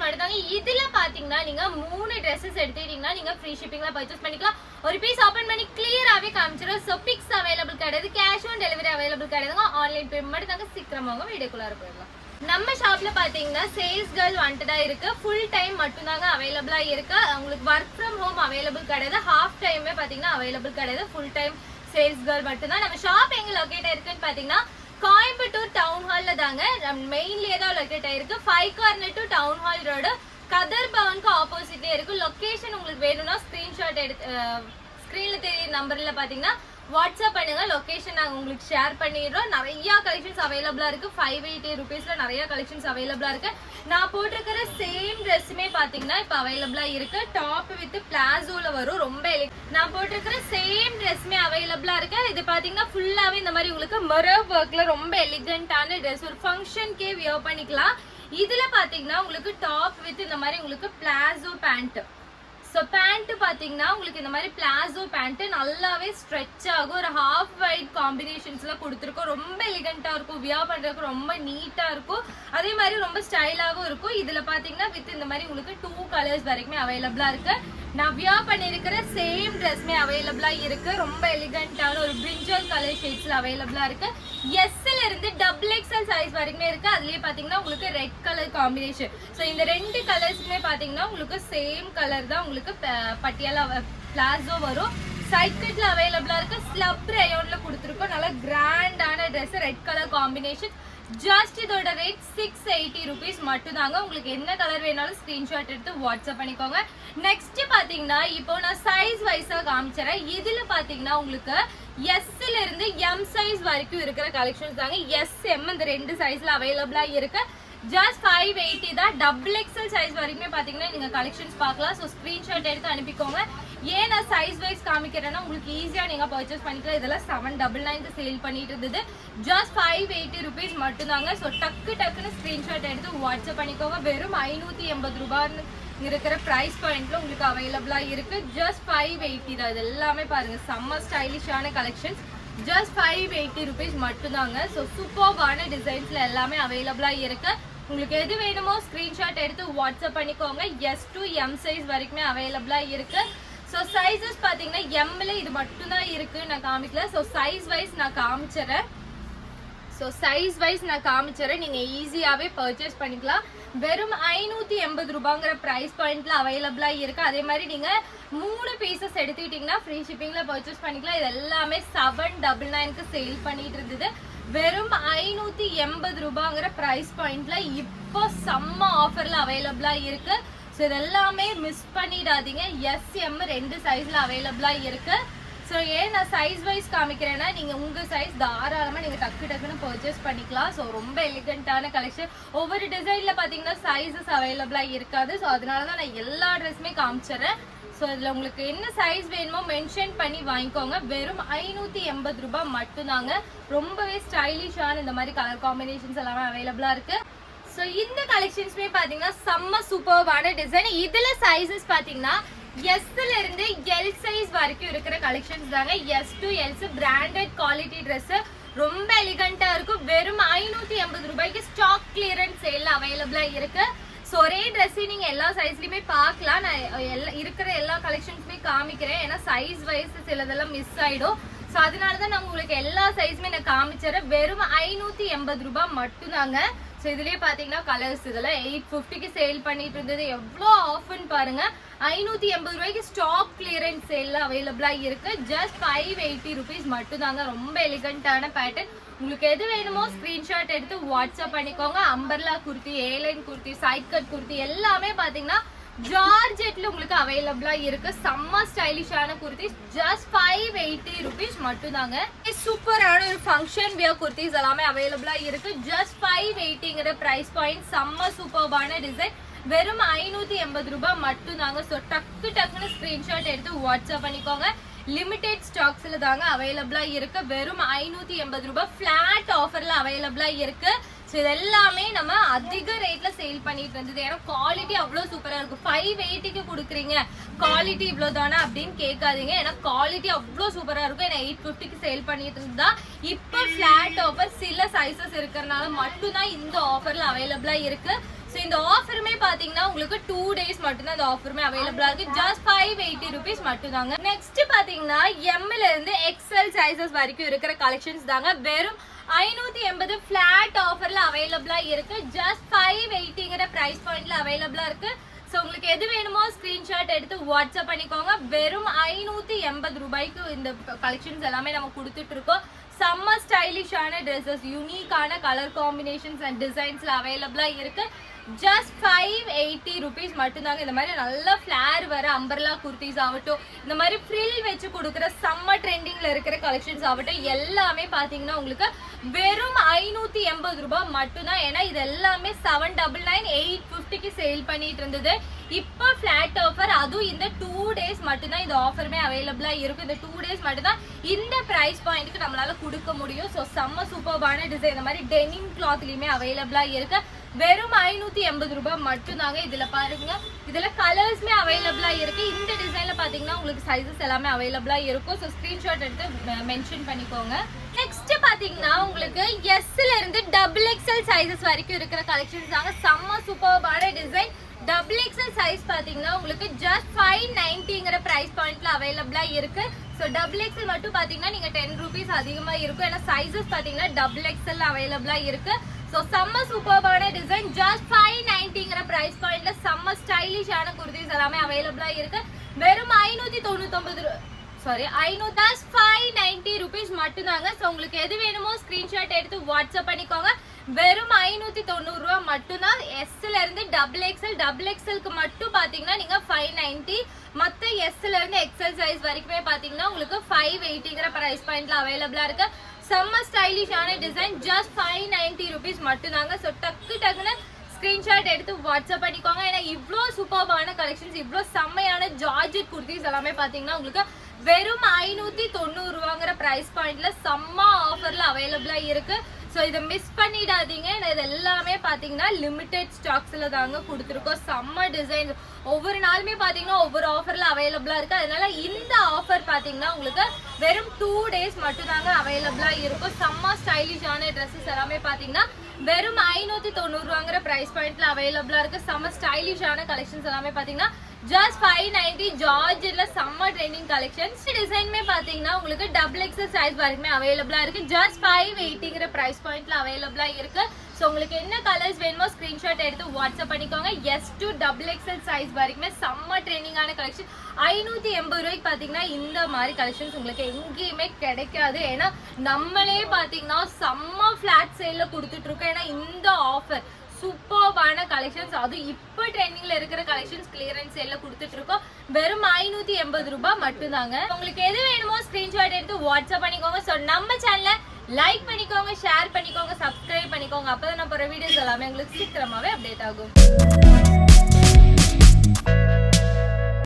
Just five இதுல பாத்தீங்கன்னா நீங்க மூணு ட்ரெஸ்ஸஸ் எடுத்துக்கிட்டீங்கன்னா நீங்க ஃப்ரீ ஷிப்பிங்ல பர்ச்சேஸ் பண்ணிக்கலாம். ஒரு பீஸ் ஓபன் பண்ணி கிளியராகவே காமிச்சிடும் ஸோ பிக்ஸ் அவைலபிள் கிடையாது. கேஷ் ஆன் டெலிவரி அவைலபிள் கிடையாதுங்க. ஆன்லைன் பேமெண்ட் தாங்க சீக்கிரமாக வீடியோக்குள்ளார போயிடலாம். நம்ம ஷாப்ல பாத்தீங்கன்னா சேல்ஸ் கேர்ள் வாண்டடா இருக்கு. ஃபுல் டைம் மட்டும்தாங்க அவைலபிளா இருக்கு. உங்களுக்கு ஒர்க் ஃப்ரம் ஹோம் அவைலபிள் கிடையாது. ஹாஃப் டைமே பாத்தீங்கன்னா அவைலபிள் கிடையாது. ஃபுல் டைம் சேல்ஸ் கேர்ள் மட்டும்தான். நம்ம ஷாப் எங்க லொக்கேட் இருக்குன்னு பாத்தீங்கன்னா கோயம்புத்தூர் டவுன் ஹால்ல தாங்க. மெயின்லயே தான் லொக்கேட் ஆயிருக்கு. Five corner to town hall road Khadar பவனுக்கு ஆப்போசிட்லேயே இருக்கு. லொக்கேஷன் உங்களுக்கு வேணும்னா ஸ்கிரீன்ஷாட் எடுத்து ஸ்க்ரீனில் தெரியுற நம்பரில் பார்த்தீங்கன்னா வாட்ஸ்அப் பண்ணுங்க. லொக்கேஷன் நாங்கள் உங்களுக்கு ஷேர் பண்ணிடுறோம். நிறைய கலெக்ஷன்ஸ் அவைலபிளாக இருக்குது ஃபைவ் எயிட்டி ருபீஸில் நிறைய கலெக்ஷன்ஸ் அவைலபிளாக இருக்குது நான் போட்டிருக்கிற சேம் ட்ரெஸ்ஸுமே பார்த்தீங்கன்னா இப்போ அவைலபிளாக இருக்குது டாப் வித் பிளாசோவில் வரும். ரொம்ப எலி நான் போட்டிருக்கிற சேம் ட்ரெஸ்ஸுமே அவைலபிளாக இருக்குது இது பார்த்தீங்கன்னா ஃபுல்லாகவே இந்த மாதிரி உங்களுக்கு மரவ் ஒர்க்கில் ரொம்ப எலிகண்டான ட்ரெஸ் ஒரு ஃபங்க்ஷனுக்கே வியர் பண்ணிக்கலாம். இதில் பார்த்தீங்கன்னா உங்களுக்கு டாப் வித் இந்த மாதிரி உங்களுக்கு பிளாசோ பேண்ட்டு ஸோ பேண்ட் பார்த்தீங்கன்னா உங்களுக்கு இந்த மாதிரி பிளாசோ பேண்ட்டு நல்லாவே ஸ்ட்ரெச் ஆகும். ஒரு ஹாஃப் ஒயிட் காம்பினேஷன்ஸ்லாம் கொடுத்துருக்கோம். ரொம்ப எலிகண்ட்டாக இருக்கும். வியா பண்ணுறதுக்கு ரொம்ப நீட்டாக இருக்கும். அதே மாதிரி ரொம்ப ஸ்டைலாகவும் இருக்கும். இதில் பார்த்தீங்கன்னா வித் இந்த மாதிரி உங்களுக்கு டூ கலர்ஸ் வரைக்குமே அவைலபிளாக இருக்குது நான் வியர் பண்ணியிருக்கிற சேம் ட்ரெஸ்மே அவைலபிளாக இருக்குது ரொம்ப எலிகண்ட்டான ஒரு பிரிஞ்சல் கலர் ஷேட்ஸில் அவைலபிளாக இருக்குது எஸ்ஸில் இருந்து டபுள் எக்ஸ்எல் சைஸ் வரைக்குமே இருக்குது அதுலேயே பார்த்தீங்கன்னா உங்களுக்கு ரெட் கலர் காம்பினேஷன் ஸோ இந்த ரெண்டு கலர்ஸுமே பார்த்தீங்கன்னா உங்களுக்கு சேம் கலர் தான் உங்களுக்கு பட்டியலாக பட்டியாலா வரும். சைட் கட்டில் அவைலபிளாக இருக்குது ஸ்லப் ரயோனில் கொடுத்துருக்கோம். நல்லா கிராண்டான dress red colour combination just இதோட ரேட் சிக்ஸ் எயிட்டி ருபீஸ் மட்டும்தாங்க. உங்களுக்கு என்ன கலர் வேணாலும் ஸ்கிரீன்ஷாட் எடுத்து வாட்ஸ்அப் பண்ணிக்கோங்க. நெக்ஸ்ட் பாத்தீங்கன்னா இப்போ நான் சைஸ் வைஸா காமிச்சிடறேன் இதுல பாத்தீங்கன்னா உங்களுக்கு எஸ்ல இருந்து எம் சைஸ் வரைக்கும் இருக்கிற கலெக்ஷன்ஸ் தாங்க. எஸ் எம் இந்த ரெண்டு சைஸ்ல அவைலபிளா இருக்கு. ஜஸ்ட் ஃபைவ் எயிட்டி தான். டபுள் எக்ஸல் சைஸ் வரைக்குமே பார்த்தீங்கன்னா நீங்கள் கலெக்ஷன்ஸ் பார்க்கலாம். ஸோ ஸ்க்ரீன்ஷாட் எடுத்து அனுப்பிக்கோங்க. ஏன் நான் சைஸ் வைஸ் காமிக்கிறேன்னா உங்களுக்கு ஈஸியாக நீங்கள் பர்ச்சேஸ் பண்ணிக்கலாம். இதெல்லாம் செவன் டபுள் நைன் சேல் பண்ணிட்டு இருந்தது. ஜஸ்ட் ஃபைவ் எயிட்டி ருபீஸ் மட்டும்தாங்க. ஸோ டக்கு டக்குன்னு ஸ்க்ரீன்ஷாட் எடுத்து வாட்ஸ்அப் பண்ணிக்கோங்க. வெறும் ஐநூற்றி எண்பது ரூபான்னு இருக்கிற ப்ரைஸ் பாயிண்ட்ல உங்களுக்கு அவைலபிளாக இருக்கு. ஜஸ்ட் ஃபைவ் எயிட்டி தான். இது எல்லாமே பாருங்க. செம்ம ஸ்டைலிஷான collections just five eighty rupees மட்டும்தாங்க. ஸோ சூப்பர்வான டிசைன்ஸ்ல எல்லாமே அவைலபிளாக இருக்கு. உங்களுக்கு எது வேணுமோ ஸ்க்ரீன்ஷாட் எடுத்து வாட்ஸ்அப் பண்ணிக்கோங்க. எஸ் டு எம் சைஸ் வரைக்குமே அவைலபிளாக இருக்குது ஸோ சைஸஸ் பார்த்தீங்கன்னா எம்மில் இது மட்டும்தான் இருக்குது நான் காமிக்கல. ஸோ சைஸ் வைஸ் நான் காமிச்சிடுறேன் ஸோ சைஸ் வைஸ் நான் காமிச்சிடுறேன் நீங்கள் ஈஸியாகவே பர்ச்சேஸ் பண்ணிக்கலாம். வெறும் ஐநூற்றி எண்பது ரூபாங்கிற ப்ரைஸ் பாயிண்ட்டில் அவைலபிளாக இருக்குது அதே மாதிரி நீங்கள் மூணு பீசஸ் எடுத்துக்கிட்டிங்கன்னா ஃப்ரீ ஷிப்பிங்கில் பர்ச்சேஸ் பண்ணிக்கலாம். இது எல்லாமே செவன் டபுள் நைனுக்கு சேல் பண்ணிகிட்டு இருந்தது. வெறும் ஐநூற்றி எண்பது ரூபாங்கிற ப்ரைஸ் பாயிண்ட்டில் இப்போ செம்ம ஆஃபரில் அவைலபிளாக இருக்குது ஸோ இது எல்லாமே மிஸ் பண்ணிடாதீங்க. எஸ் எம் ரெண்டு சைஸில் அவைலபிளாக இருக்கு. ஸோ ஏன் நான் சைஸ் வைஸ் காமிக்கிறேன்னா நீங்கள் உங்கள் சைஸ் தாராளமாக நீங்கள் டக்கு டக்குன்னு பர்ச்சேஸ் பண்ணிக்கலாம். ஸோ ரொம்ப எலிகண்ட்டான கலெக்ஷன் ஒவ்வொரு டிசைனில் பார்த்தீங்கன்னா சைஸஸ் அவைலபிளாக இருக்காது. ஸோ அதனால தான் நான் எல்லா ட்ரெஸ்ஸுமே காமிச்சிடுறேன் ஸோ இதில் உங்களுக்கு என்ன சைஸ் வேணுமோ மென்ஷன் பண்ணி வாங்கிக்கோங்க. வெறும் ஐநூற்றி எண்பது ரூபாய் மட்டும்தாங்க. ரொம்பவே ஸ்டைலிஷான இந்த மாதிரி கலர் காம்பினேஷன்ஸ் எல்லாமே அவைலபிளாக இருக்குது ஸோ இந்த கலெக்ஷன்ஸ்மே பார்த்தீங்கன்னா செம்ம சூப்பர்வான டிசைன் இதில் சைஸஸ் பார்த்தீங்கன்னா எஸ்ல இருந்து எல் சைஸ் வரைக்கும் இருக்கிற கலெக்ஷன்ஸ் தாங்க. S to Ls branded quality dress ரொம்ப எலிகண்டா இருக்கும். வெறும் ஐநூத்தி எண்பது ரூபாய்க்கு ஸ்டாக் கிளியரன்ஸ் சேல் அவைலபிளா இருக்கு. ஸோ ஒரே ட்ரெஸ்ஸையும் நீங்க எல்லா சைஸ்லயுமே பார்க்கலாம். நான் எல்லா இருக்கிற எல்லா கலெக்ஷன்ஸுமே காமிக்கிறேன். ஏன்னா சைஸ் வைஸ் சிலதெல்லாம் மிஸ் ஆயிடும். ஸோ அதனால தான் நான் உங்களுக்கு எல்லா சைஸுமே நான் காமிச்சிடுறேன். வெறும் ஐநூத்தி எண்பது ரூபாய் மட்டும்தாங்க. ஸோ இதுலேயே பார்த்தீங்கன்னா கலர்ஸ் இதெல்லாம் எயிட் ஃபிஃப்டிக்கு சேல் பண்ணிட்டு இருந்தது. எவ்வளோ ஆஃபர்னு பாருங்க. ஐநூற்றி எண்பது ரூபாய்க்கு ஸ்டாக் கிளியரன்ஸ் சேலில் அவைலபிளாக இருக்கு. ஜஸ்ட் ஃபைவ் எயிட்டி ருபீஸ் மட்டும்தாங்க. ரொம்ப எலிகண்டான பேட்டர்ன் உங்களுக்கு எது வேணுமோ ஸ்க்ரீன்ஷாட் எடுத்து வாட்ஸ்அப் பண்ணிக்கோங்க. Umbrella kurti A line kurti side cut kurti எல்லாமே பார்த்தீங்கன்னா ஜார்ஜ் ஜார்ஜெட்ல உங்களுக்கு அவைலபிளா இருக்கு. செம்ம ஸ்டைலிஷான kurti just five eighty rupees மட்டும்தாங்க. சூப்பரான ஒரு ஃபங்க்ஷன் வியர் குர்த்திஸ் எல்லாமே அவைலபிளா இருக்கு. ஜஸ்ட் ஃபைவ் எயிட்டிங்கிற பிரைஸ் பாயிண்ட் செம்ம சூப்பர்பான டிசைன் வெறும் ஐநூத்தி எண்பது ரூபாய் மட்டும்தாங்க. ஸோ டக்கு டக்குன்னு ஸ்கிரீன்ஷாட் எடுத்து வாட்ஸ்அப் பண்ணிக்கோங்க. லிமிடெட் ஸ்டாக்ஸ்ல தாங்க அவைலபிளா இருக்கு. வெறும் ஐநூத்தி எண்பது ரூபாய் ஃபிளாட் ஆஃபர்ல அவைலபிளா இருக்கு. ஸோ இது எல்லாமே நம்ம அதிக ரேட்ல சேல் பண்ணிட்டு இருந்தது. ஏன்னா குவாலிட்டி அவ்வளோ சூப்பராக இருக்கும் ஃபைவ் எயிட்டிக்கு கொடுக்குறீங்க. குவாலிட்டி இவ்வளோ தானே அப்படின்னு கேட்காதீங்க. ஏன்னா குவாலிட்டி அவ்வளோ சூப்பராக இருக்கும். ஏன்னா எயிட் ஃபிஃப்டிக்கு சேல் பண்ணிட்டு இருந்தா இப்போ ஃபிளாட் ஆஃபர் சில சைஸஸ் இருக்கிறனால மட்டும்தான் இந்த ஆஃபரில் அவைலபிளாக இருக்குது ஸோ இந்த ஆஃபருமே பார்த்தீங்கன்னா உங்களுக்கு டூ டேஸ் மட்டும்தான் இந்த ஆஃபருமே அவைலபிளாக இருக்குது ஜஸ்ட் ஃபைவ் எயிட்டி ருபீஸ் மட்டும் தாங்க நெக்ஸ்ட் பார்த்தீங்கன்னா எம்ல எக்ஸ்எல் சைஸஸ் வரைக்கும் இருக்கிற கலெக்ஷன்ஸ் தாங்க. வெறும் ஐநூத்தி எண்பது ஃபிளாட் ஆஃபர்ல அவைலபிளா இருக்கு. ஜஸ்ட் ஃபைவ் எயிட்டிங்கிற பிரைஸ் பாயிண்ட்ல அவைலபிளா இருக்கு. ஸோ உங்களுக்கு எது வேணுமோ ஸ்க்ரீன்ஷாட் எடுத்து வாட்ஸ்அப் பண்ணிக்கோங்க. வெறும் ஐநூத்தி எண்பது ரூபாய்க்கு இந்த கலெக்ஷன்ஸ் எல்லாமே நம்ம கொடுத்துட்டு இருக்கோம். செம்ம ஸ்டைலிஷான ட்ரெஸ்ஸஸ் யூனிக்கான கலர் காம்பினேஷன்ஸ் அண்ட் டிசைன்ஸ்ல அவைலபிளா இருக்கு. ஜஸ்ட் ஃபைவ் எயிட்டி ருபீஸ் மட்டும்தாங்க. இந்த மாதிரி நல்ல ஃப்ளேர் வர அம்பர்லா குர்த்திஸ் ஆகட்டும் இந்த மாதிரி ஃப்ரில் வச்சு கொடுக்குற செம்ம ட்ரெண்டிங்கில் இருக்கிற கலெக்ஷன்ஸ் ஆகட்டும் எல்லாமே பார்த்தீங்கன்னா உங்களுக்கு வெறும் ஐநூற்றி எண்பது ரூபாய் மட்டும்தான். ஏன்னா இது எல்லாமே செவன் டபுள் நைன் எயிட் ஃபிஃப்டிக்கு சேல் பண்ணிட்டு இருந்தது. இப்போ ஃப்ளாட் ஆஃபர் அதுவும் இந்த டூ டேஸ் மட்டும்தான் இந்த ஆஃபருமே அவைலபிளாக இருக்கும். இந்த டூ டேஸ் மட்டும்தான் இந்த ப்ரைஸ் பாயிண்ட்டுக்கு நம்மளால கொடுக்க முடியும். ஸோ செம்ம சூப்பர்பான டிசைன் இந்த மாதிரி டெனிம் கிளாத்லேயுமே அவைலபிளாக இருக்குது வெறும் ஐநூத்தி எண்பது ரூபாய் மட்டும்தாங்க இதுல பாருங்க. இதுல கலர்ஸ்மே அவைலபிளா இருக்கு. இந்த டிசைன்ல பாத்தீங்கன்னா உங்களுக்கு சைஸஸ் எல்லாமே அவைலபிளா இருக்கும். ஸோ ஸ்கிரீன்ஷாட் எடுத்து மென்ஷன் பண்ணிக்கோங்க. நெக்ஸ்ட் பாத்தீங்கன்னா உங்களுக்கு எஸ்ல இருந்து டபுள் எக்ஸ்எல் சைஸஸ் வரைக்கும் இருக்கிற கலெக்ஷன்ஸ் தாங்க. செம்ம சூப்பர்பான டிசைன் டபுள் எக்ஸ்எல் சைஸ் பாத்தீங்கன்னா உங்களுக்கு ஜஸ்ட் ஃபைவ் நைன்டிங்கிற ப்ரைஸ் பாயிண்ட்ல அவைலபிளா இருக்கு. ஸோ டபுள் எக்ஸ்எல் மட்டும் பாத்தீங்கன்னா நீங்க டென் ருபீஸ் அதிகமா இருக்கும். ஏன்னா சைஸஸ் பாத்தீங்கன்னா டபுள் எக்ஸ்எல் அவைலபிளா இருக்கு. ஸோ செம்ம சூப்பர்பான டிசைன் ஜஸ்ட் ஃபைவ் நைன்டிங்கிற ப்ரைஸ் பாயிண்ட்ல செம்ம ஸ்டைலிஷான குர்த்திஸ் எல்லாமே அவைலபிளாக இருக்கு வெறும் ஐநூத்தி தொண்ணூத்தொன்பது சாரி ஐநூத்தாஸ் ஃபைவ் நைன்டி ருபீஸ் மட்டும்தாங்க ஸோ உங்களுக்கு எது வேணுமோ ஸ்க்ரீன்ஷாட் எடுத்து வாட்ஸ்அப் பண்ணிக்கோங்க வெறும் ஐநூற்றி தொண்ணூறுரூவா மட்டும்தான் எஸ்ல இருந்து டபுள் எக்ஸ்எல் டபுள் எக்ஸ்எல்க்கு மட்டும் பார்த்தீங்கன்னா நீங்கள் ஃபைவ் நைன்டி மற்ற எஸ்ல இருந்து எக்ஸ்எல் சைஸ் வரைக்குமே பார்த்தீங்கன்னா உங்களுக்கு ஃபைவ் எயிட்டிங்கிற ப்ரைஸ் பாயிண்ட்ல அவைலபிளாக இருக்குது செம்ம ஸ்டைலிஷான design just five ninety rupees மட்டும்தாங்க. ஸோ டக்கு டக்குன்னு ஸ்க்ரீன்ஷாட் எடுத்து வாட்ஸ்அப் பண்ணிக்கோங்க ஏன்னா இவ்வளோ சூப்பர்பான கலெக்ஷன்ஸ் இவ்வளோ செம்மையான ஜார்ஜெட் குர்த்திஸ் எல்லாமே பார்த்தீங்கன்னா உங்களுக்கு வெறும் ஐநூற்றி தொண்ணூறு ரூபாங்கிற ப்ரைஸ் பாயிண்டில் செம்ம ஆஃபரில் அவைலபிளாக இருக்குது ஸோ இதை மிஸ் பண்ணிடாதீங்க. ஏன்னா இது எல்லாமே பார்த்தீங்கன்னா லிமிடெட் ஸ்டாக்ஸில் தாங்க கொடுத்துருக்கோம். செம்ம டிசைன் ஒவ்வொரு நாளுமே பார்த்தீங்கன்னா ஒவ்வொரு ஆஃபரில் அவைலபிளாக இருக்குது அதனால இந்த ஆஃபர் பார்த்தீங்கன்னா உங்களுக்கு வெறும் டூ டேஸ் மட்டும்தாங்க அவைலபிளாக இருக்கும். செம்ம ஸ்டைலிஷான ட்ரெஸ்ஸஸ் எல்லாமே பார்த்தீங்கன்னா வெறும் ஐநூற்றி தொண்ணூறுவாங்கிற ப்ரைஸ் பாயிண்ட்டில் பாயிண்ட்ல இருக்குது செம்ம ஸ்டைலிஷான கலெக்ஷன்ஸ் எல்லாமே பார்த்தீங்கன்னா ஜஸ்ட் ஃபைவ் நைன்டி இல்லை செம்ம ட்ரெண்டிங் கலெக்ஷன்ஸ் டிசைனுமே பார்த்தீங்கன்னா உங்களுக்கு டபுள் எக்ஸல் சைஸ் வரைக்குமே அவைலபிளாக இருக்குது ஜஸ்ட் ஃபைவ் எயிட்டிங்கிற ப்ரைஸ் பாயிண்ட்டில் அவைலபிளாக இருக்குது ஸோ உங்களுக்கு என்ன கலர்ஸ் வேணுமோ ஸ்க்ரீன்ஷாட் எடுத்து வாட்ஸ்அப் பண்ணிக்கோங்க. S to double XL size வரைக்குமே செம்ம ட்ரெண்டிங்கான கலெக்ஷன் ஐநூற்றி எண்பது ரூபாய்க்கு பார்த்தீங்கன்னா இந்த மாதிரி கலெக்ஷன்ஸ் உங்களுக்கு எங்கேயுமே கிடைக்காது. ஏன்னா நம்மளே பார்த்தீங்கன்னா செம்ம ஃப்ளாட் சேலில் கொடுத்துட்ருக்கோம் ஏன்னா இந்த ஆஃபர் சூப்பர்பான கலெக்ஷன்ஸ் அதுவும் இப்போ ட்ரெண்டிங்ல இருக்கிற கலெக்ஷன்ஸ் கிளியரன்ஸ் எல்லாம் கொடுத்துட்டு இருக்கோம் வெறும் ஐநூத்தி எண்பது ரூபாய் மட்டும்தாங்க. உங்களுக்கு எது வேணுமோ ஸ்கிரீன்ஷாட் எடுத்து வாட்ஸ்அப் பண்ணிக்கோங்க. ஸோ நம்ம சேனலை லைக் பண்ணிக்கோங்க ஷேர் பண்ணிக்கோங்க சப்ஸ்கிரைப் பண்ணிக்கோங்க. அப்பதான் நான் போகிற வீடியோஸ் எல்லாமே உங்களுக்கு சீக்கிரமாகவே அப்டேட் ஆகும்.